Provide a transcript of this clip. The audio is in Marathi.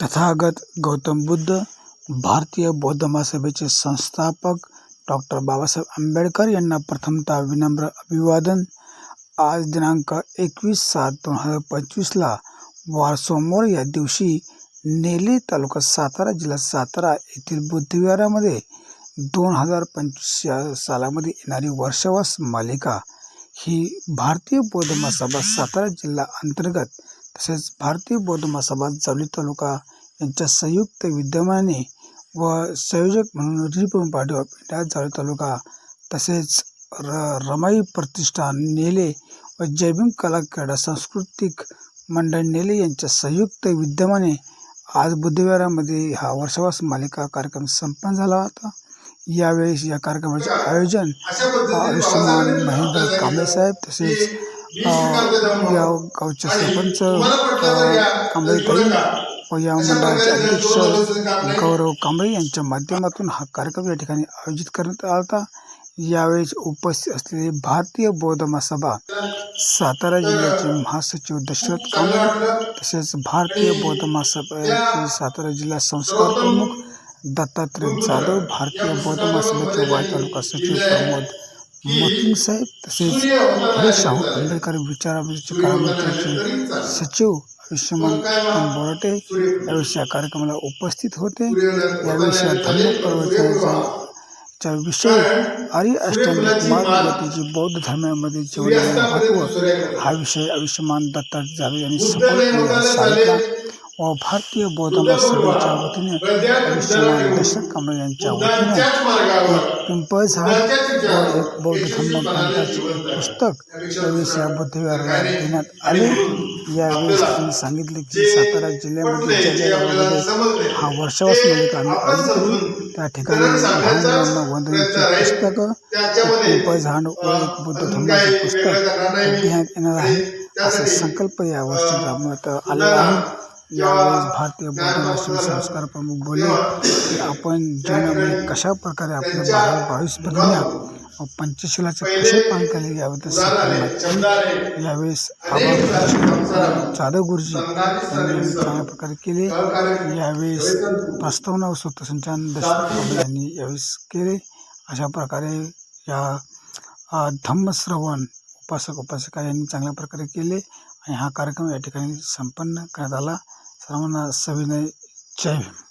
तथागत गौतम बुद्ध भारतीय बौद्ध महासभेचे संस्थापक डॉक्टर बाबासाहेब आंबेडकर यांना प्रथमतः विनम्र अभिवादन. आज दिनांक एकवीस सात दोन हजार पंचवीसला वार सोमवार या दिवशी नेले तालुका सातारा जिल्हा सातारा येथील बुद्धविहारामध्ये दोन हजार पंचवीस या सालामध्ये येणारी वर्षावास मालिका ही भारतीय बौद्ध महासभा सातारा जिल्हा अंतर्गत तसेच भारतीय बौद्ध महासभा जावली तालुका यांच्या संयुक्त विद्यमाने व संयोजक म्हणून Republic Party of India Jawali taluka तसेच र रमाई प्रतिष्ठान नेले व जयभीम कला क्रीडा सांस्कृतिक मंडळ नेले यांच्या संयुक्त विद्यमाने आज बुद्धविहारामध्ये हा वर्षावास मालिका कार्यक्रम संपन्न झाला होता. यावेळेस या कार्यक्रमाचे आयोजन आयुष्यमान महेंद्र कांबळे साहेब तसेच या गावचे सरपंच कांबळे व या मंडळाचे अध्यक्ष गौरव कांबळे यांच्या माध्यमातून हा कार्यक्रम या ठिकाणी आयोजित करण्यात आला. होता यावेळेस उपस्थित असलेले भारतीय बौद्ध महासभा सातारा जिल्ह्याचे महासचिव दशरथ कांबळे तसेच भारतीय बौद्ध महासभेचे सातारा जिल्हा संस्कार प्रमुख दत्तात्रय जाधव भारतीय बौद्ध महासभेचे वाय तालुका सचिव प्रमोद मकिंग साहेब तसेच शाहू आंबेडकर विचाराचे काळामंत्र्याचे सचिव आयुष्यमान बोराटे यावेळेस या कार्यक्रमाला उपस्थित होते. यावेळेस या धम्म प्रवचनाचा चा विषय आर्य अष्टांगिक मार्गवतीची बौद्ध धर्मामध्ये जीवनाचे महत्त्व हा विषय आयुष्यमान दत्ता जाधव यांनी सफलपणे सांगितला व भारतीय बौद्ध वतीने एक बौद्ध पुस्तक या सांगितले की सातारा जिल्ह्यामध्ये हा वर्षावास आम्ही करू त्या ठिकाणी पुस्तकं व एक बौद्ध पुस्तक येणार आहे. असा संकल्प आलेला आहे. यावेळेस भारतीय बौद्ध संस्कार प्रमुख बोलले की आपण जीवनामध्ये कशा प्रकारे आपले बारा बावीस बदलल्या व पंचशिलाचे कसे पालन केले सांगितले यावेळेस आबा जाधव गुरुजी यांनी चांगल्या प्रकारे केले. यावेळेस प्रस्तावना व सूत्रसंचालन दशरथ यांनी यावेळेस केले. अशा प्रकारे या धम्मश्रवण उपासक उपासिका यांनी चांगल्या प्रकारे केले आणि हा कार्यक्रम या ठिकाणी संपन्न करण्यात आला. सर्वांना सविनय जय भीम